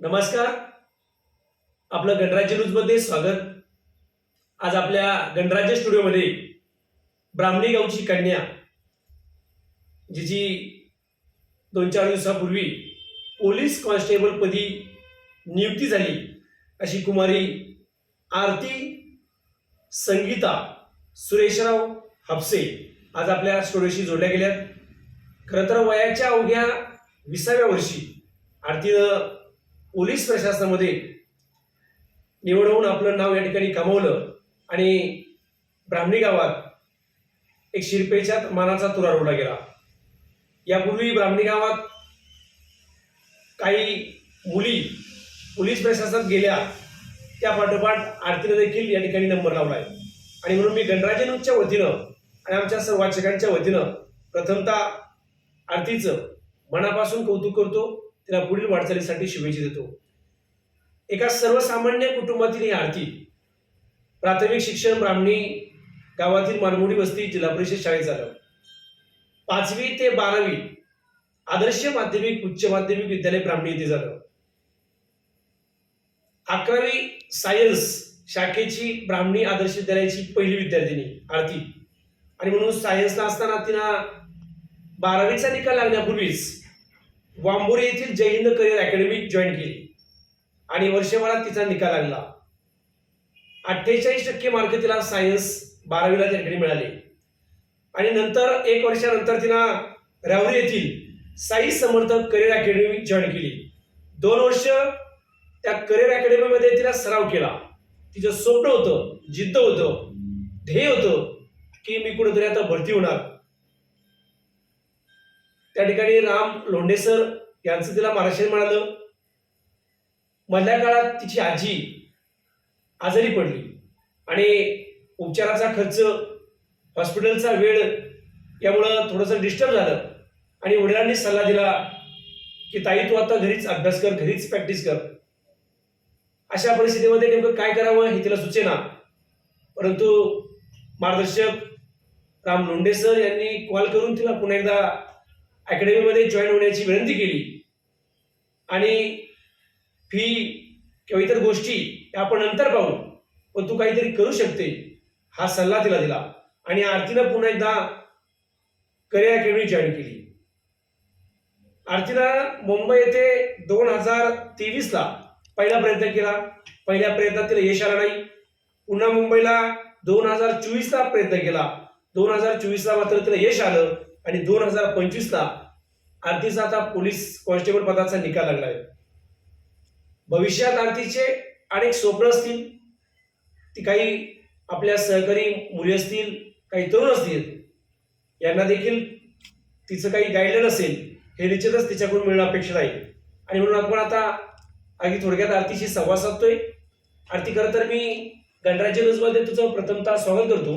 नमस्कार. आपलं गणराज्य न्यूजमध्ये स्वागत. आज आपल्या गणराज्य स्टुडिओमध्ये ब्राह्मणी गावची कन्या जिची दोन चार दिवसापूर्वी पोलीस कॉन्स्टेबल पदी नियुक्ती झाली अशी कुमारी आरती संगीता सुरेशराव हापसे आज आपल्या स्टुडिओशी जोडल्या गेल्यात. खरं तर वयाच्या अवघ्या विसाव्या वर्षी आरतीनं पोलीस प्रशासनामध्ये निवडवून आपलं नाव या ठिकाणी कमवलं आणि ब्राह्मणी गावात एक शिरपेच्या मानाचा तुरा रोवला गेला. यापूर्वी ब्राह्मणी गावात काही मुली पोलीस प्रशासनात गेल्या त्या पाठोपाठ आरतीनं देखील या ठिकाणी नंबर लावलाय. आणि म्हणून मी गणराज्य वतीनं आणि आमच्या सर्व वाचकांच्या वतीनं प्रथमतः आरतीचं मनापासून कौतुक करतो. तिला पुढील वाटचालीसाठी शुभेच्छा देतो. एका सर्वसामान्य कुटुंबातील ही आरती प्राथमिक शिक्षण ब्राह्मणी गावातील मानमोडी वस्ती जिल्हा परिषद शाळेत झालं. पाचवी ते बारावी आदर्श माध्यमिक उच्च माध्यमिक विद्यालय ब्राह्मणी येथे झालं. अकरावी सायन्स शाखेची ब्राह्मणी आदर्श विद्यालयाची पहिली विद्यार्थिनी आरती. आणि म्हणून सायन्सला असताना तिला बारावीचा निकाल लागण्यापूर्वीच वांबोरे येथील Jai Hind career academy join केली. आणि वर्षभरात तिचा निकाल लागला. अठ्ठेचाळीस टक्के मार्क तिला सायन्स बारावीला त्याकडे मिळाले. आणि नंतर एक वर्षानंतर तिला राहुरी येथील साई समर्थक करिअर अकॅडमी जॉईन केली. दोन वर्ष त्या करिअर अकॅडमीमध्ये तिला सराव केला. तिचं स्वप्न होतं जिद्द होतं ध्येय होतं की मी कुठेतरी आता भरती होणार. त्या ठिकाणी राम लोंडेसर यांचं तिला मार्गदर्शन मिळालं. मधल्या काळात तिची आजी आजारी पडली. आणि उपचाराचा खर्च हॉस्पिटलचा वेळ यामुळं थोडंसं डिस्टर्ब झालं. आणि वडिलांनी सल्ला दिला की ताई तू आता घरीच अभ्यास कर घरीच प्रॅक्टिस कर. अशा परिस्थितीमध्ये नेमकं काय करावं हे तिला सुचेना. परंतु मार्गदर्शक राम लोंडेसर यांनी कॉल करून तिला पुन्हा एकदा अकॅडमीमध्ये जॉईन होण्याची विनंती केली. आणि फी किंवा इतर गोष्टी या आपण नंतर पाहू. पण तू काहीतरी करू शकते हा सल्ला तिला दिला. आणि आरतीनं पुन्हा एकदा करिअर अकॅडमी जॉईन केली. आरतीनं मुंबई येथे दोन हजार तेवीसला पहिला प्रयत्न केला. पहिल्या प्रयत्नात तिला यश आला नाही. पुन्हा मुंबईला दोन हजार चोवीसला प्रयत्न केला. दोन हजार चोवीसला मात्र तिला यश आलं. आणि दोन हजार पंचवीसला आरतीचा आता पोलीस कॉन्स्टेबल पदाचा निकाल लागला आहे भविष्यात आरतीचे अनेक स्वप्न असतील ती काही आपल्या सहकारी मुली असतील काही तरुण असतील यांना देखील तिचं काही गाईडलाईन असेल हे निश्चितच तिच्याकडून मिळणं अपेक्षित आहे. आणि म्हणून आपण आता अगदी थोडक्यात आरतीशी संवाद साधतोय. आरती खरं तर मी गणराज्य न्यूजमध्ये तुझं प्रथमतः स्वागत करतो.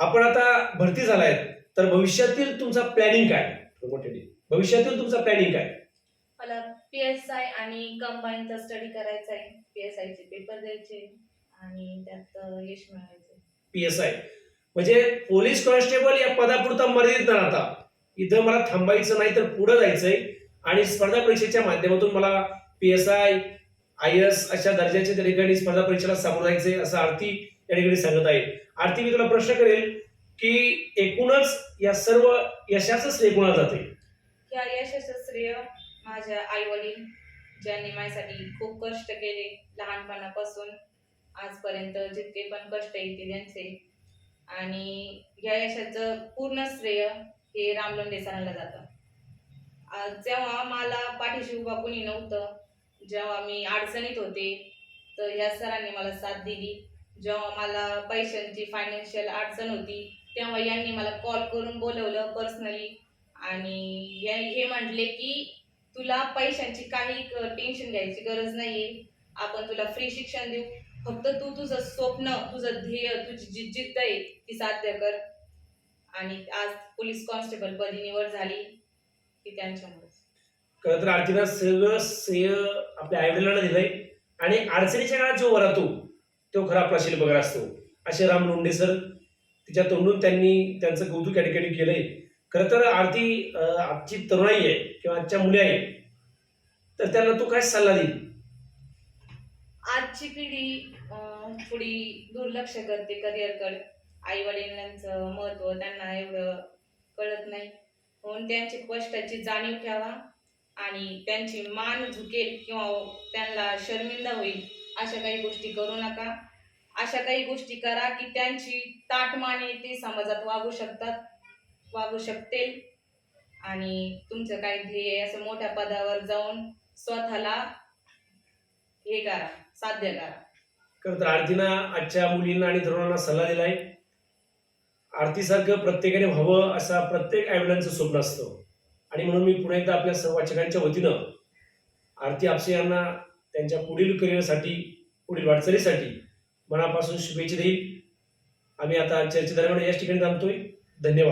आपण आता भरती झालाय तर भविष्यातील तुमचा प्लॅनिंग काय? भविष्यातील तुमचा प्लॅनिंग काय? मला पी एस आय आणि कंबाईनचा स्टडी करायचा आहे पी एस आयचे पेपर द्यायचे आणि त्यात यश मिळवायचं पी एस आय म्हणजे पोलीस कॉन्स्टेबल या पदापुरता मर्यादित न राहता. इथं मला थांबायचं नाही तर पुढे जायचंय. आणि स्पर्धा परीक्षेच्या माध्यमातून मला P S I I S अशा दर्जाच्या त्या ठिकाणी स्पर्धा परीक्षेला सामोरं जायचंय असं आरती या ठिकाणी सांगत आहे. आरती मी तुला प्रश्न करेल की एकूणच या सर्व यशाचं श्रेय कोणाला जाते? या यशाचं श्रेय माझ्या आई वडील ज्यांनी माझ्यासाठी खूप कष्ट केले लहानपणापासून आजपर्यंत जितके पण कष्ट येते त्यांचे. आणि या यशाचं पूर्ण श्रेय हे रामलोंडे सरांना जातं. जेव्हा मला पाठीशी उभा कुणी नव्हतं जेव्हा मी अडचणीत होते तर या सरांनी मला साथ दिली. जेव्हा मला पैशांची फायनान्शियल अडचण होती तेव्हा यांनी मला कॉल करून बोलवलं पर्सनली आणि या- हे म्हटले की तुला पैशांची काही टेन्शन घ्यायची गरज नाही आपण तुला फ्री शिक्षण देऊ. फक्त तू तुझं स्वप्न तुझं ध्येय तुझी जी जिद्द आहे ती साध्य कर. आणि आज पोलीस कॉन्स्टेबल पदी निवड झाली ती त्यांच्यामुळे खरं तर अर्जुना सगळं श्रेय आपल्या आईवडिलांना दिलंय. आणि अडचणीच्या काळात जो वरातू तो खरा आपला शिल्पकार असतो. असे राम लोंढे सर तिच्या तोंडून त्यांनी त्यांचं कौतुक या ठिकाणी केलंय. खरं तर आरती आजची तरुणाई आहे किंवा आजच्या मुली आहे तर त्यांना तू काय सल्ला देईल? आजची पिढी थोडी दुर्लक्ष करते करिअरकडे आई वडिलांचं महत्त्व त्यांना एवढं कळत नाही. म्हणून त्यांची कष्टाची जाणीव ठेवा आणि त्यांची मान झुकेल किंवा त्यांना शर्मिंदा होईल. अशा काही गोष्टी करू नका. अशा काही गोष्टी करा की त्यांची ताटमाने ते समाजात वागू शकतात वागू शकते आणि तुमचं काय ध्येय आहे असं मोठ्या पदावर जाऊन स्वतःला हे करा साध्य करा. खरं तर आरतीनं आजच्या मुलींना आणि तरुणांना सल्ला दिलाय आरतीसारखं प्रत्येकाने व्हावं असा प्रत्येक आईवडिलांचं स्वप्न असतं. आणि म्हणून मी पुन्हा एकदा आपल्या सर्व वाचकांच्या वतीनं आरती आपसे यांना त्यांच्या पुढील करिअरसाठी पुढील वाटचालीसाठी मनापासून शुभेच्छा देईल. आम्ही आता चर्चेदरम्यान याच ठिकाणी थांबतोय. धन्यवाद.